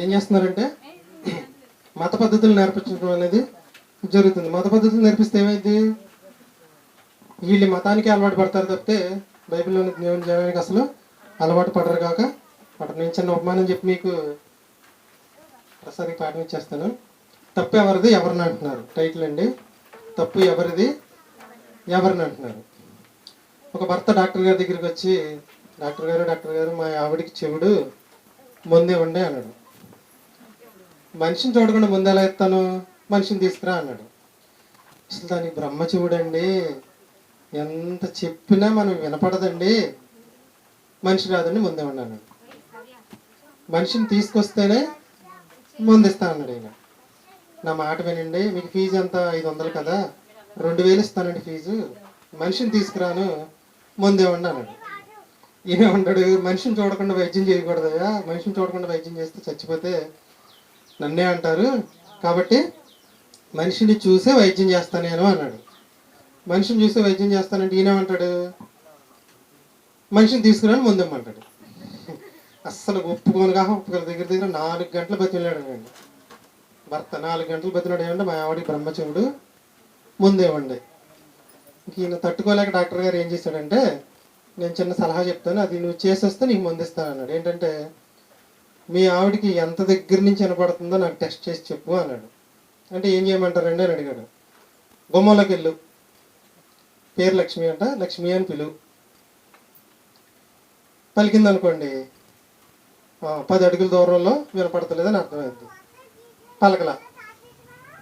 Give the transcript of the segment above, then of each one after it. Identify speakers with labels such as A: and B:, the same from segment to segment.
A: ఏం చేస్తున్నారంటే మత పద్ధతులు నేర్పించడం అనేది జరుగుతుంది. మత పద్ధతులు నేర్పిస్తే ఏమైంది? వీళ్ళు మతానికి అలవాటు పడతారు తప్పితే బైబిల్లోని దేవుని జనానికి అసలు అలవాటు పడరు కాక అటు నేను చిన్న ఉపమానం చెప్పి మీకు ప్రసాదికి పాఠం ఇచ్చేస్తాను. తప్పు ఎవరిది? ఎవరిని అంటున్నారు. టైటిల్ అండి. తప్పు ఎవరిది? ఎవరిని అంటున్నారు. ఒక భర్త డాక్టర్ గారి దగ్గరికి వచ్చి డాక్టర్ గారు డాక్టర్ గారు మా ఆవిడికి చెవుడు ముందే ఉండే అన్నాడు. మనిషిని చూడకుండా ముందు ఎలా ఎత్తాను? మనిషిని తీసుకురా అన్నాడు. అసలు దానికి బ్రహ్మ చూడండి ఎంత చెప్పినా మనం వినపడదండి. మనిషి రాదండి ముందే ఉన్నాను మనిషిని తీసుకొస్తేనే ముందిస్తా అన్నాడు ఈయన. నా మాట వినండి మీకు ఫీజు ఎంత? ఐదు వందలు కదా? రెండు వేలు ఇస్తానండి ఫీజు. మనిషిని తీసుకురాను ముందే ఉండి అన్నాడు. ఈయన ఉంటాడు మనిషిని చూడకుండా వైద్యం చేయకూడదయా మనిషిని చూడకుండా వైద్యం చేస్తే చచ్చిపోతే నన్నే అంటారు. కాబట్టి మనిషిని చూసే వైద్యం చేస్తాను నేను అన్నాడు. మనిషిని చూసే వైద్యం చేస్తానంటే ఈయనేమంటాడు మనిషిని తీసుకురాని ముందేమంటాడు అస్సలు ఒప్పుకోనుగా ఒప్పుకోని. దగ్గర దగ్గర నాలుగు గంటలు బతిలాడు అండి భర్త నాలుగు గంటలు బతిలాడు ఏమంటే మా ఆవిడ బ్రహ్మచముడు ముందేమండి ఇంక ఈయన తట్టుకోలేక డాక్టర్ గారు ఏం చేశాడంటే నేను చిన్న సలహా చెప్తాను అది నువ్వు చేసేస్తే నీకు ముందిస్తాను అన్నాడు ఏంటంటే మీ ఆవిడకి ఎంత దగ్గర నుంచి వినపడుతుందో నాకు టెస్ట్ చేసి చెప్పు అన్నాడు. అంటే ఏం చేయమంటారండి అని అడిగాడు. గుమ్మంలోకి వెళ్ళు. పేరు లక్ష్మి అంట లక్ష్మి అని పిలువు పలికింది అనుకోండి పది అడుగుల దూరంలో వినపడతలేదని అర్థమైంది. పలకల.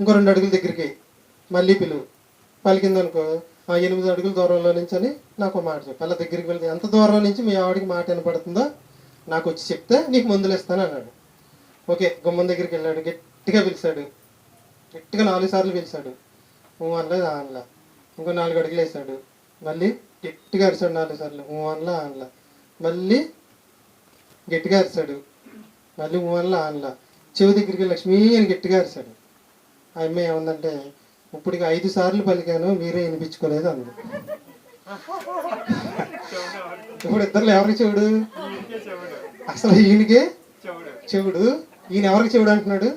A: ఇంకో రెండు అడుగుల దగ్గరికి మళ్ళీ పిలువు పలికింది అనుకో ఆ ఎనిమిది అడుగుల దూరంలో నుంచి అని నాకు మాట చెప్పు. అలా దగ్గరికి వెళ్తే ఎంత దూరం నుంచి మీ ఆవిడకి మాట వినపడుతుందో నాకు వచ్చి చెప్తే నీకు మందులు ఇస్తాను అన్నాడు. ఓకే గుమ్మం దగ్గరికి వెళ్ళాడు గట్టిగా పిలిచాడు. గట్టిగా నాలుగు సార్లు పిలిచాడు. ఊ అనలేదు అనలా. ఇంకో నాలుగు అడుగులు వేసాడు మళ్ళీ గట్టిగా అరిచాడు నాలుగు సార్లు. ఊ అనలా అనలా. మళ్ళీ గట్టిగా అరిచాడు. మళ్ళీ ఊ అనలా అనలా. చెవి దగ్గరికి వెళ్ళి లక్ష్మీ అని గట్టిగా అరిచాడు. ఆ అమ్మాయి ఏమందంటే ఇప్పటికి ఐదు సార్లు పలికాను మీరే వినిపించుకోలేదు అంది ఇప్పుడు ఇద్దరు ఎవరికి చెవుడు? అసలు ఈయనకే చెవుడు. ఈయన ఎవరికి చెవుడు అంటున్నాడు?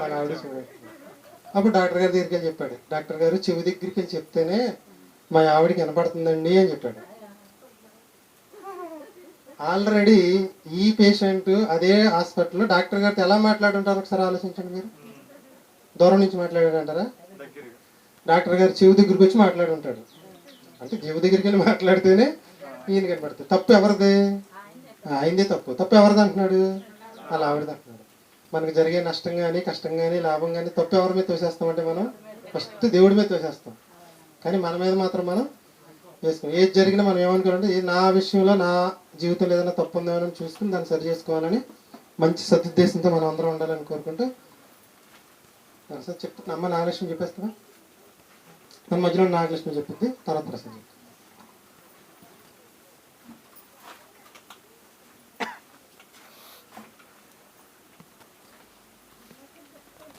A: వాళ్ళ ఆవిడ చెవుడు. అప్పుడు డాక్టర్ గారి దగ్గరికి వెళ్ళి చెప్పాడు. డాక్టర్ గారు చెవి దగ్గరికి వెళ్ళి చెప్తేనే మా ఆవిడకి వినపడుతుందండి అని చెప్పాడు. ఆల్రెడీ ఈ పేషెంట్ అదే హాస్పిటల్లో డాక్టర్ గారితో ఎలా మాట్లాడుంటారు ఒకసారి ఆలోచించండి మీరు. దూరం నుంచి మాట్లాడాడంటారా? డాక్టర్ గారు చెవి దగ్గరికి వచ్చి మాట్లాడుంటాడు. అంటే చెవి దగ్గరికి వెళ్ళి మాట్లాడితేనే ఈయన కనపడుతుంది. తప్పు ఎవరిది? అయింది తప్పు. తప్పు ఎవరిది అంటున్నాడు? అలా ఆవిడది అంటున్నాడు. మనకు జరిగే నష్టం కానీ కష్టం కానీ లాభం కానీ తప్పు ఎవరి మీద తోసేస్తామంటే మనం ఫస్ట్ దేవుడి మీద తోసేస్తాం. కానీ మన మీద మాత్రం మనం వేసుకోం. ఏది జరిగినా మనం ఏమనుకోవాలంటే నా విషయంలో నా జీవితంలో ఏదైనా తప్పు ఉందో అని చూసుకుని దాన్ని సరి చేసుకోవాలని మంచి సదుద్దేశంతో మనం అందరం ఉండాలని కోరుకుంటూ సార్ చెప్తున్నా అమ్మ నాగలక్ష్మి చెప్పేస్తావా? తన మధ్యలో నాగలక్ష్మి చెప్పింది. తర్వాత ప్రసాద్ చెప్తుంది